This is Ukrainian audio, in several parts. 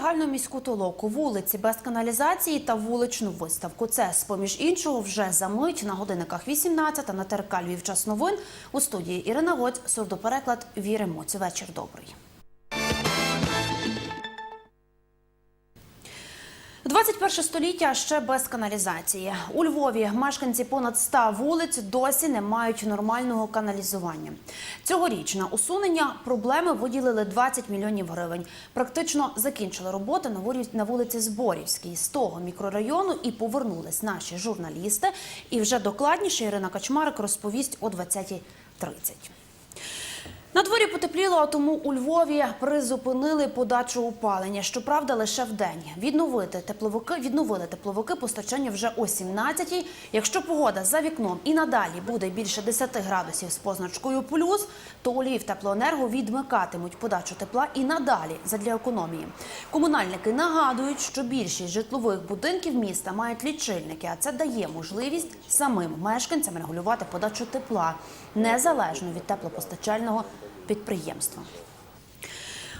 загальну міську толоку, вулиці без каналізації та вуличну виставку. Це, з-поміж іншого, вже за мить на годинниках 18 на ТРК Львів новин у студії Ірина Гоць, сурдопереклад Віри Моць. Вечір добрий. 21 століття ще без каналізації. У Львові мешканці понад 100 вулиць досі не мають нормального каналізування. Цьогоріч на усунення проблеми виділили 20 мільйонів гривень. Практично закінчили роботи на вулиці Зборівській. З того мікрорайону і повернулись наші журналісти. І вже докладніше Ірина Качмарик розповість о 20.30. На дворі потепліло, а тому у Львові призупинили подачу опалення. Щоправда, лише в день. Відновити тепловики відновили тепловики постачання вже о 17-й. Якщо погода за вікном і надалі буде більше 10 градусів з позначкою плюс, то у Львів теплоенерго відмикатимуть подачу тепла і надалі задля економії. Комунальники нагадують, що більшість житлових будинків міста мають лічильники, а це дає можливість самим мешканцям регулювати подачу тепла незалежно від теплопостачального підприємства.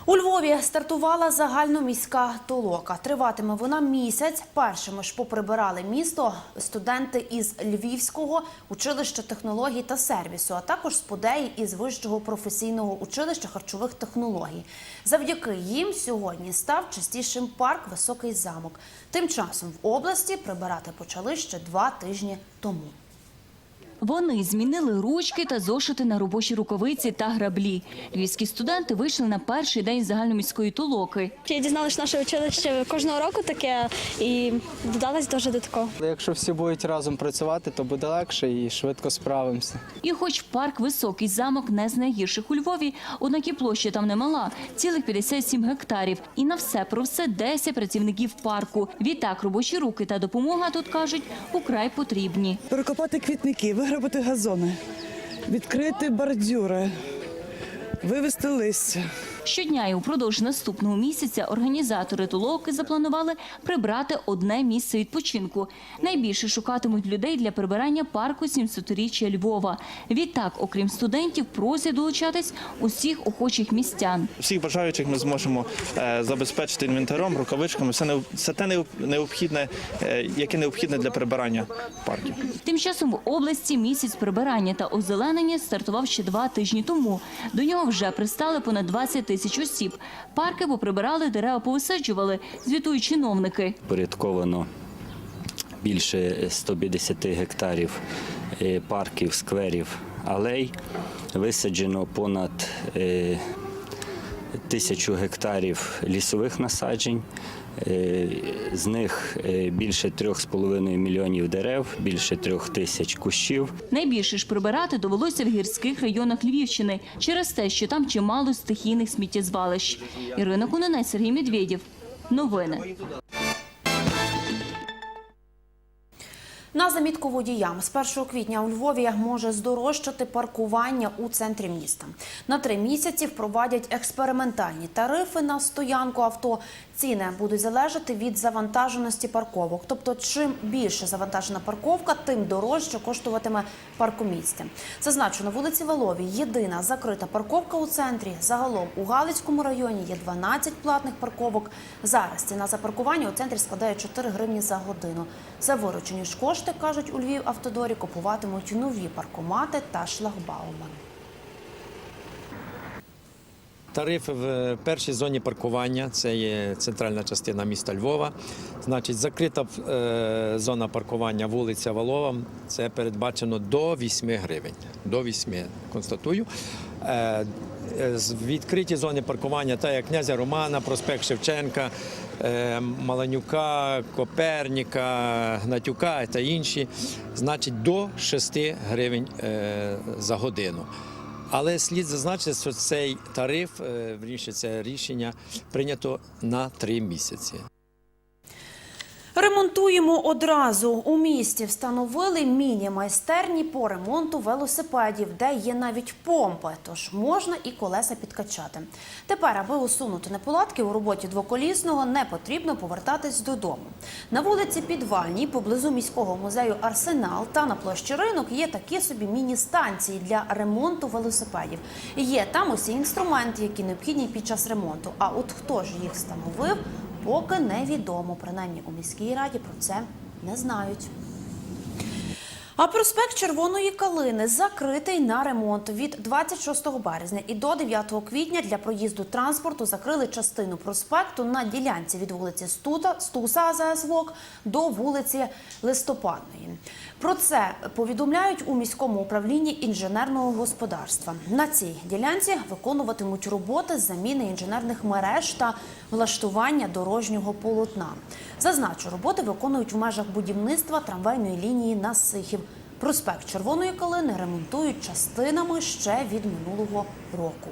У Львові стартувала загальноміська толока. Триватиме вона місяць. Першими ж поприбирали місто студенти із Львівського училища технологій та сервісу, а також сподеї із вищого професійного училища харчових технологій. Завдяки їм сьогодні став частішим парк Високий замок. Тим часом в області прибирати почали ще два тижні тому. Вони змінили ручки та зошити на робочі рукавиці та граблі. Львівські студенти вийшли на перший день загальноміської толоки. Я дізналася, що наше училище кожного року таке і додалась дуже до такого. Якщо всі будуть разом працювати, то буде легше і швидко справимося. І хоч парк Високий замок не з найгірших у Львові, однак і площа там немала – цілих 57 гектарів. І на все про все 10 працівників парку. Відтак робочі руки та допомога тут кажуть украй потрібні. перекопати квітники, виграбати газони, відкрити бордюри, вивезти листя. Щодня і упродовж наступного місяця організатори толоки запланували прибрати одне місце відпочинку. Найбільше шукатимуть людей для прибирання парку 700-річчя Львова. Відтак, окрім студентів, просять долучатись усіх охочих містян. всіх бажаючих ми зможемо е, забезпечити інвентарем, рукавичками, все, необ- все те необхідне, е, яке необхідне для прибирання парків. Тим часом в області місяць прибирання та озеленення стартував ще два тижні тому. До нього вже пристали понад 20 тисяч осіб. Парки поприбирали, дерева повисаджували, звітують чиновники. порядковано більше 150 гектарів е, парків, скверів, алей. Висаджено понад е, тисячу гектарів лісових насаджень. Е, З них е, більше 3,5 мільйонів дерев, більше трьох тисяч кущів. Найбільше ж прибирати довелося в гірських районах Львівщини через те, що там чимало стихійних сміттєзвалищ. Ірина Кунинець, Сергій Медведєв. Новини. На замітку водіям з 1 квітня у Львові може здорожчати паркування у центрі міста. На три місяці впровадять експериментальні тарифи на стоянку авто. Ціни будуть залежати від завантаженості парковок. Тобто, чим більше завантажена парковка, тим дорожче коштуватиме паркомісце. Зазначу, на вулиці Валовій єдина закрита парковка у центрі. Загалом у Галицькому районі є 12 платних парковок. Зараз ціна за паркування у центрі складає 4 гривні за годину. За виручені ж кошти, кажуть у Львів автодорі, купуватимуть нові паркомати та шлагбауми. Тарифи в першій зоні паркування це є центральна частина міста Львова. Значить, закрита е, зона паркування вулиця Валова. Це передбачено до 8 гривень. До 8, констатую. Е, е, відкриті зони паркування, так як князя Романа, проспект Шевченка, Маланюка, Коперніка, Гнатюка та інші, значить до 6 гривень е, за годину. Але слід зазначити, що цей тариф, е, вірніше, це рішення прийнято на три місяці. Ремонтуємо одразу. У місті встановили міні-майстерні по ремонту велосипедів, де є навіть помпи, тож можна і колеса підкачати. Тепер, аби усунути неполадки у роботі двоколісного, не потрібно повертатись додому. На вулиці Підвальній, поблизу міського музею Арсенал та на площі ринок є такі собі міні-станції для ремонту велосипедів. Є там усі інструменти, які необхідні під час ремонту. А от хто ж їх встановив? Поки невідомо. Принаймні у міській раді про це не знають. А проспект Червоної калини закритий на ремонт. Від 26 березня і до 9 квітня для проїзду транспорту закрили частину проспекту на ділянці від вулиці Стута, Стуса АЗС ВОК до вулиці Листопадної. Про це повідомляють у міському управлінні інженерного господарства. На цій ділянці виконуватимуть роботи з заміни інженерних мереж та влаштування дорожнього полотна. Зазначу, роботи виконують в межах будівництва трамвайної лінії на Сихів. Проспект Червоної калини ремонтують частинами ще від минулого року.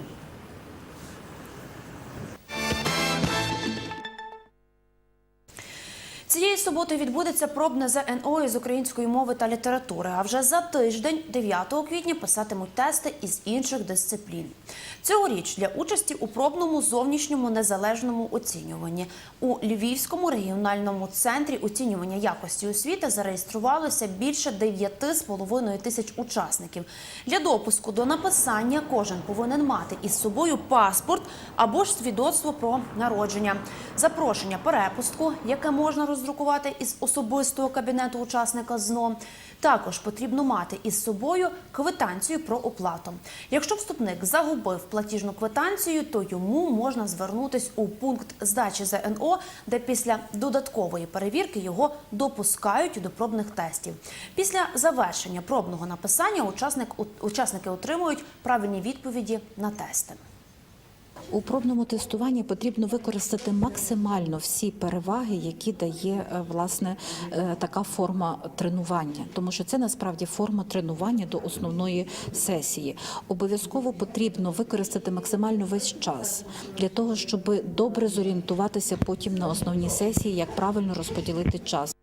Цієї суботи відбудеться пробне ЗНО із української мови та літератури. А вже за тиждень, 9 квітня, писатимуть тести із інших дисциплін. Цьогоріч для участі у пробному зовнішньому незалежному оцінюванні у Львівському регіональному центрі оцінювання якості освіти зареєструвалося більше 9,5 тисяч учасників. Для допуску до написання кожен повинен мати із собою паспорт або ж свідоцтво про народження, запрошення перепустку, яке можна роздрукувати із особистого кабінету учасника ЗНО. Також потрібно мати із собою квитанцію про оплату. Якщо вступник загубив платіжну квитанцію, то йому можна звернутись у пункт здачі ЗНО, де після додаткової перевірки його допускають до пробних тестів. Після завершення пробного написання учасник, учасники отримують правильні відповіді на тести. У пробному тестуванні потрібно використати максимально всі переваги, які дає е, власне е, така форма тренування, тому що це насправді форма тренування до основної сесії. Обов'язково потрібно використати максимально весь час для того, щоб добре зорієнтуватися потім на основній сесії, як правильно розподілити час.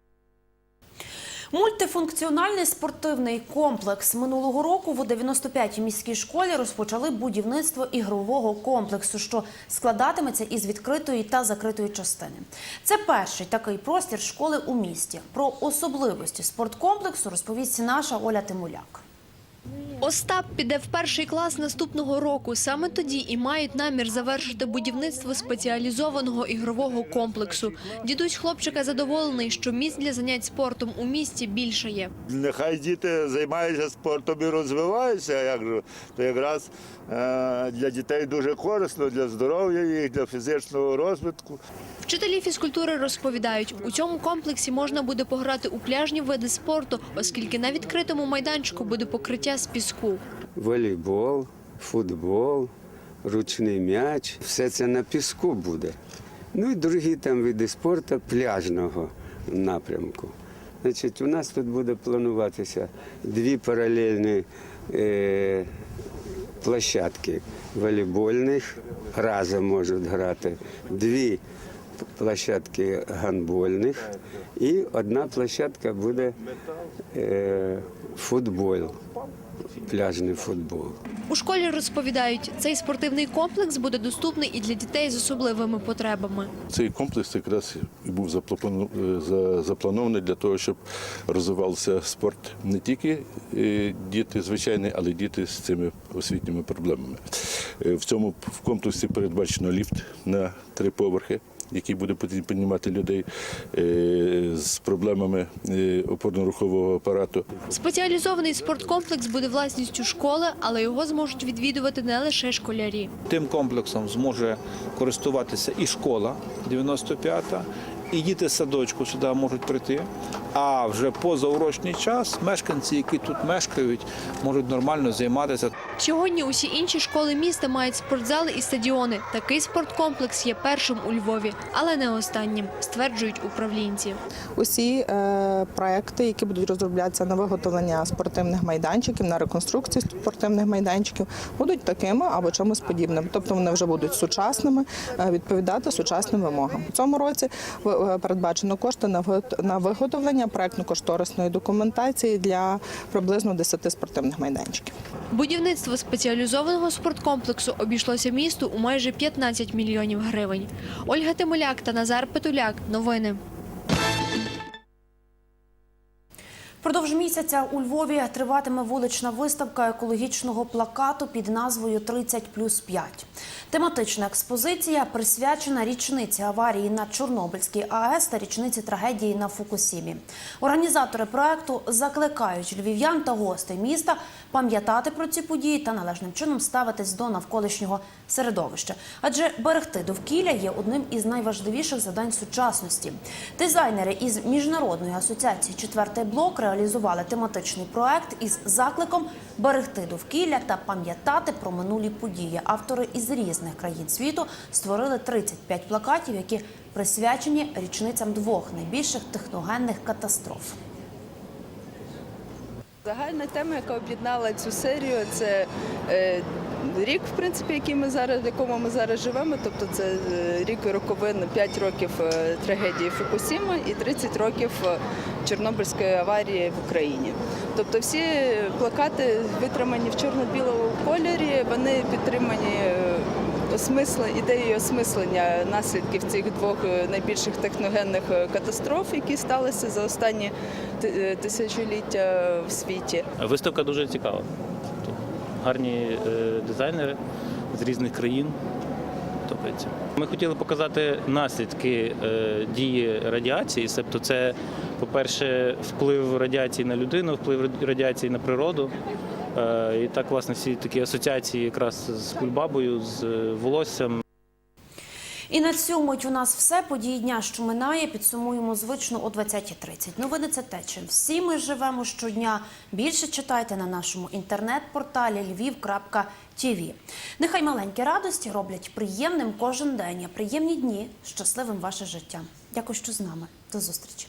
Мультифункціональний спортивний комплекс минулого року в 95-й міській школі розпочали будівництво ігрового комплексу, що складатиметься із відкритої та закритої частини. Це перший такий простір школи у місті. Про особливості спорткомплексу розповість наша Оля Тимуляк. Остап піде в перший клас наступного року. Саме тоді і мають намір завершити будівництво спеціалізованого ігрового комплексу. Дідусь хлопчика задоволений, що місць для занять спортом у місті більше є. Нехай діти займаються спортом і розвиваються, як же, то якраз е, для дітей дуже корисно, для здоров'я їх, для фізичного розвитку. Вчителі фізкультури розповідають, у цьому комплексі можна буде пограти у пляжні види спорту, оскільки на відкритому майданчику буде покриття з піску. Волейбол, футбол, ручний м'яч. Все це на піску буде. Ну і другі там види спорту пляжного напрямку. Значить, у нас тут буде плануватися дві паралельні е, площадки волейбольних, разом можуть грати, дві площадки гандбольних і одна площадка буде е, футбол, пляжний футбол. У школі розповідають, цей спортивний комплекс буде доступний і для дітей з особливими потребами. Цей комплекс якраз і був е, за- запланований для того, щоб розвивався спорт не тільки е, діти звичайні, але й діти з цими освітніми проблемами. Е, В цьому в комплексі передбачено ліфт на три поверхи. Який буде піднімати людей е, з проблемами е, опорно-рухового апарату. Спеціалізований спорткомплекс буде власністю школи, але його зможуть відвідувати не лише школярі. Тим комплексом зможе користуватися і школа 95-та, і діти з садочку сюди можуть прийти. А вже позаурочний час мешканці, які тут мешкають, можуть нормально займатися. Сьогодні усі інші школи міста мають спортзали і стадіони. Такий спорткомплекс є першим у Львові, але не останнім, стверджують управлінці. усі е, проекти, які будуть розроблятися на виготовлення спортивних майданчиків, на реконструкцію спортивних майданчиків, будуть такими або чимось подібним. Тобто вони вже будуть сучасними, е, відповідати сучасним вимогам. У цьому році е, передбачено кошти на вигот- на проектно-кошторисної документації для приблизно 10 спортивних майданчиків. Будівництво спеціалізованого спорткомплексу обійшлося місту у майже 15 мільйонів гривень. Ольга Тимоляк та Назар Петуляк. Новини. Впродовж місяця у Львові триватиме вулична виставка екологічного плакату під назвою «30 плюс 5». Тематична експозиція присвячена річниці аварії на Чорнобильській АЕС та річниці трагедії на Фукусімі. Організатори проекту закликають львів'ян та гостей міста пам'ятати про ці події та належним чином ставитись до навколишнього середовища. Адже берегти довкілля є одним із найважливіших завдань сучасності. Дизайнери із міжнародної асоціації Четвертий блок реалізували тематичний проект із закликом берегти довкілля та пам'ятати про минулі події. Автори із різних країн світу створили 35 плакатів, які присвячені річницям двох найбільших техногенних катастроф. Загальна тема, яка об'єднала цю серію, це е, рік, в принципі, який ми зараз, в якому ми зараз живемо. Тобто це е, рік роковин 5 років е, трагедії Фукусіма і 30 років е, Чорнобильської аварії в Україні. Тобто всі плакати витримані в чорно-білому кольорі, вони підтримані. ідеєю осмислення наслідків цих двох найбільших техногенних катастроф, які сталися за останні тисячоліття в світі. Виставка дуже цікава. Гарні е, дизайнери з різних країн. Топиться. Ми хотіли показати наслідки е, дії радіації. Тобто, це, по-перше, вплив радіації на людину, вплив радіації на природу. Е, І так, власне, всі такі асоціації якраз з кульбабою, з волоссям. І на цьому у нас все. Події дня, що минає, підсумуємо звично о 20.30. Новини це те, чим всі ми живемо щодня. Більше читайте на нашому інтернет-порталі lviv.tv. Нехай маленькі радості роблять приємним кожен день, а приємні дні щасливим ваше життя. Дякую, що з нами. До зустрічі.